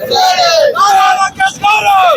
Keskorum! Keskorum!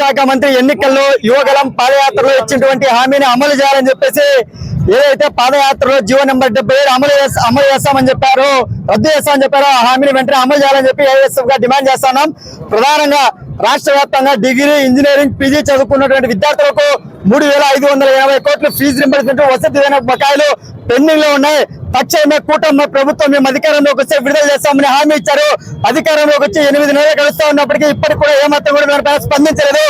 శాఖ మంత్రి ఎన్నికల్లో యువగలం పాదయాత్రలో ఇచ్చినటువంటి హామీని అమలు చేయాలని చెప్పేసి ఏదైతే పాదయాత్రలో జీవో నెంబర్ డెబ్బై ఏడు అమలు అమలు చేస్తామని చెప్పారో రద్దు చేస్తామని చెప్పారో ఆ హామీని వెంటనే అమలు చేయాలని చెప్పి ఏఎస్ఎఫ్గా డిమాండ్ చేస్తున్నాం. ప్రధానంగా రాష్ట్ర వ్యాప్తంగా డిగ్రీ ఇంజనీరింగ్ పీజీ చదువుకున్నటువంటి విద్యార్థులకు మూడు వేల ఐదు వందల యాభై కోట్ల ఫీజు రింబర్స్మెంట్ వసతి బకాయిలు పెండింగ్లో ఉన్నాయి. పక్షమే కూటమి ప్రభుత్వం మేము అధికారంలోకి వస్తే విడుదల చేస్తామని హామీ ఇచ్చారు. అధికారంలోకి వచ్చి ఎనిమిది నెలలు కలుస్తా ఉన్నప్పటికీ ఇప్పటికి కూడా ఏమాత్రం కూడా మేము స్పందించలేదు.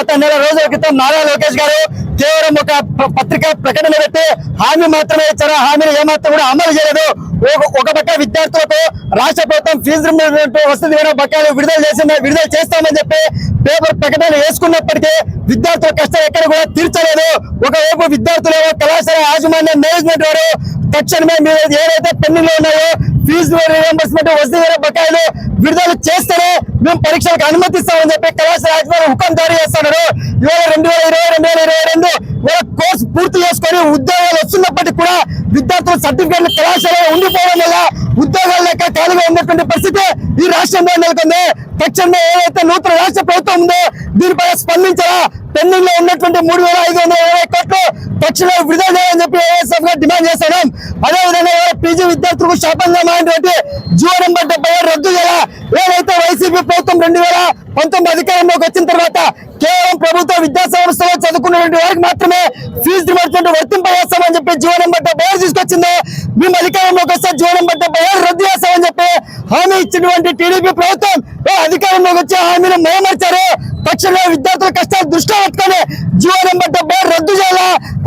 గత నెల రోజుల క్రితం నారా లోకేష్ గారు కేవలం ఒక పత్రికా ప్రకటన పెట్టి హామీ మాత్రమే ఇచ్చారు. హామీని ఏమాత్రం కూడా అమలు చేయలేదు. ఒక- ఒక పక్క విద్యార్థులకు రాష్ట్ర ప్రభుత్వం ఫీజు వస్తుంది కూడా బకాయిలు విడుదల చేసిన విడుదల చేస్తామని చెప్పి పేపర్ ప్రకటన వేసుకున్నప్పటికీ విద్యార్థుల కష్టం ఎక్కడ కూడా తీర్చలేదు. ఒకవైపు విద్యార్థులు కళాశాల యాజమాన్య మేనేజ్మెంట్ వారు తక్షణమే మీరు ఏదైతే పెన్నులు ఉన్నాయో ఫీజు రియంబర్స్మెంట్ వసతి బకాయిలు విడుదల చేస్తేనే మేము పరీక్షలకు అనుమతిస్తామని చెప్పి కళాశాల యాజమాన్యం హుకం జారీ చేస్తున్నారు. ఇవాళ రెండు వేల ఇరవై రెండు వేల ఇరవై రెండు ఇవాళ కోర్సు పూర్తి చేసుకొని ఉద్యోగాలు వస్తున్నప్పటికీ కూడా విద్యార్థుల సర్టిఫికేట్లు కళాశాలలో ఉండిపోవడం వల్ల ఉద్యోగాలు లేక ఖాళీగా ఉన్నటువంటి పరిస్థితి ఈ రాష్ట్రంలో నెలకొంది. తక్షణమే ఏదైతే నూతన రాష్ట్ర ప్రభుత్వం ఉందో దీనిపై స్పందించాలా పెండింగ్లో ఉన్నటువంటి మూడు వేల ఐదు వందల ఇరవై కోట్లు తక్షణమే విడుదల చేయాలని చెప్పి ఏఎస్ఎఫ్గా డిమాండ్ చేస్తున్నాం అదే విధంగా పీజీ విద్యార్థులకు శాపంగా మారినటువంటి జియో నెంబర్ డెబ్బై ఏడు రద్దు చేయాలా? ఏదైతే వైసీపీ ప్రభుత్వం రెండు వేల పంతొమ్మిది అధికారంలోకి వచ్చిన తర్వాత కేవలం ప్రభుత్వ విద్యా సంస్థలో చదువుకున్నటువంటి వారికి మాత్రమే ఫీజు రిమర్స్మెంట్ వర్తింపజేస్తామని చెప్పి జియో నెంబర్ డెబ్బై ఏడు తీసుకొచ్చింది. మేము అధికారంలోకి వస్తే జియో నెంబర్ డెబ్బై ఏడు రద్దు చేస్తామని చెప్పి హామీ ఇచ్చినటువంటి టీడీపీ ప్రభుత్వం ఏ అధికారంలోకి వచ్చి హామీని మోమర్చారు తక్షణమే విద్యార్థుల కష్టాలు దృష్టిలో పెట్టుకొని జియో నెంబర్ డెబ్బై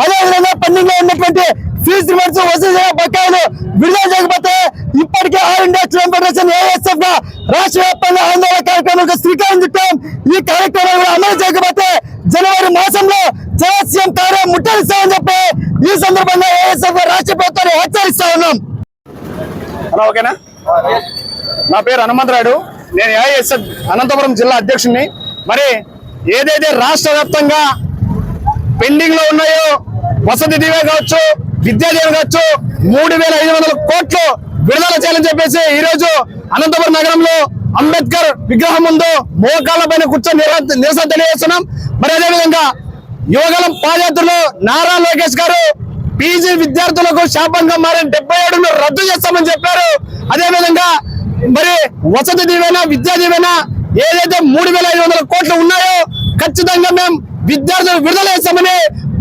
అదేవిధంగా పెండింగ్లో ఉన్నటువంటి ఫీజు రిమర్స్ వసూలు చేయ బకాయిలు విడుదల చేయకపోతే ఇప్పటికే ఆల్ ఇండియా స్టూడెంట్ ఫెడరేషన్ ఏఎస్ఎఫ్గా రాష్ట్ర వ్యాప్తంగా ఆందోళన కార్యక్రమాలకు శ్రీకారం చుట్టాం. ఈ కార్యక్రమం కూడా అమలు చేయకపోతే జనవరి మాసంలో జనసీఎం కార్యం ముట్టడిస్తామని చెప్పి ఈ సందర్భంగా ఏఎస్ఎఫ్ రాష్ట్ర ప్రభుత్వాన్ని హెచ్చరిస్తా ఉన్నాం. హలో ఓకేనా? నా పేరు హనుమంతరాయుడు. నేను ఏఎస్ఎఫ్ అనంతపురం జిల్లా అధ్యక్షుడిని. మరి ఏదైతే రాష్ట్ర వ్యాప్తంగా పెండింగ్లో ఉన్నాయో వసతి దీవె కావచ్చు విద్యా కావచ్చు మూడు వేల ఐదు వందల కోట్లు విడుదల చేయాలని చెప్పేసి ఈ రోజు అనంతపురం నగరంలో అంబేద్కర్ విగ్రహం ముందు మోకాళ్ళ పైన కూర్చొని నిరసన తెలియజేస్తున్నాం. మరి అదేవిధంగా యువగలం పాదయాత్రలో నారా లోకేష్ గారు పీజీ విద్యార్థులకు శాపంగా మారిన డెబ్బై ఏడును రద్దు చేస్తామని చెప్పారు. అదేవిధంగా మరి వసతి దీవెన విద్యా దీవెన ఏదైతే మూడు వేల ఐదు వందల కోట్లు ఉన్నాయో ఖచ్చితంగా మేము విద్యార్థులు విడుదల చేస్తామని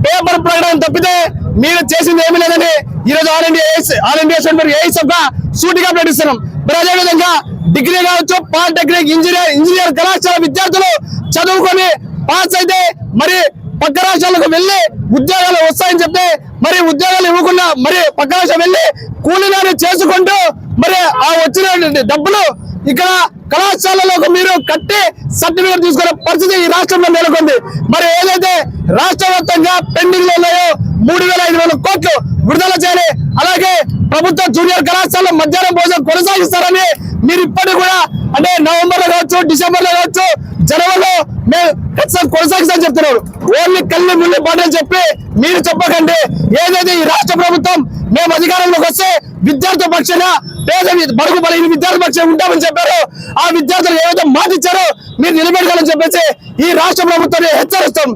పేపర్ ప్రకటన తప్పితే మీరు చేసింది ఏమీ లేదని ఈ రోజు All India All India Student ఏఐఎస్గా సూటిగా ప్రకటిస్తున్నాం. మరి అదేవిధంగా డిగ్రీ కావచ్చు పాలిటెక్నిక్ ఇంజనీర్ ఇంజనీర్ కళాశాల విద్యార్థులు చదువుకొని పాస్ అయితే మరి పక్క రాష్ట్రాలకు వెళ్ళి ఉద్యోగాలు వస్తాయని చెప్తే మరి ఉద్యోగాలు ఇవ్వకుండా మరి పక్క రాష్ట్రం వెళ్ళి కూలీనాలు చేసుకుంటూ మరి ఆ వచ్చిన డబ్బులు ఇక్కడ కళాశాలలకు మీరు కట్టి సర్టిఫికేట్ తీసుకునే పరిస్థితి ఈ రాష్ట్రంలో నెలకొంది. మరి ఏదైతే రాష్ట్ర వ్యాప్తంగా పెండింగ్లో ఉన్నాయో మూడు వేల ఐదు వేల కోట్లు విడుదల చేయాలి. అలాగే ప్రభుత్వ జూనియర్ కళాశాల మధ్యాహ్నం భోజనం కొనసాగిస్తారని మీరు ఇప్పటికి కూడా అంటే నవంబర్లో కావచ్చు డిసెంబర్లో కావచ్చు జనవరిలో మేము ఖచ్చితంగా కొనసాగిస్తామని చెప్తున్నారు. ఓన్లీ కళ్ళు ముళ్ళు పాటలు చెప్పి మీరు చెప్పకండి. ఏదైతే ఈ రాష్ట్ర ప్రభుత్వం మేము అధికారంలోకి వస్తే విద్యార్థి పక్షాన పేద బడుగు బలైన విద్యార్థి పక్షాన ఉంటామని చెప్పారు. ఆ విద్యార్థులు ఏదైతే మాటిచ్చారో మీరు నిలబెట్టాలని చెప్పేసి ఈ రాష్ట్ర ప్రభుత్వాన్ని హెచ్చరిస్తాం.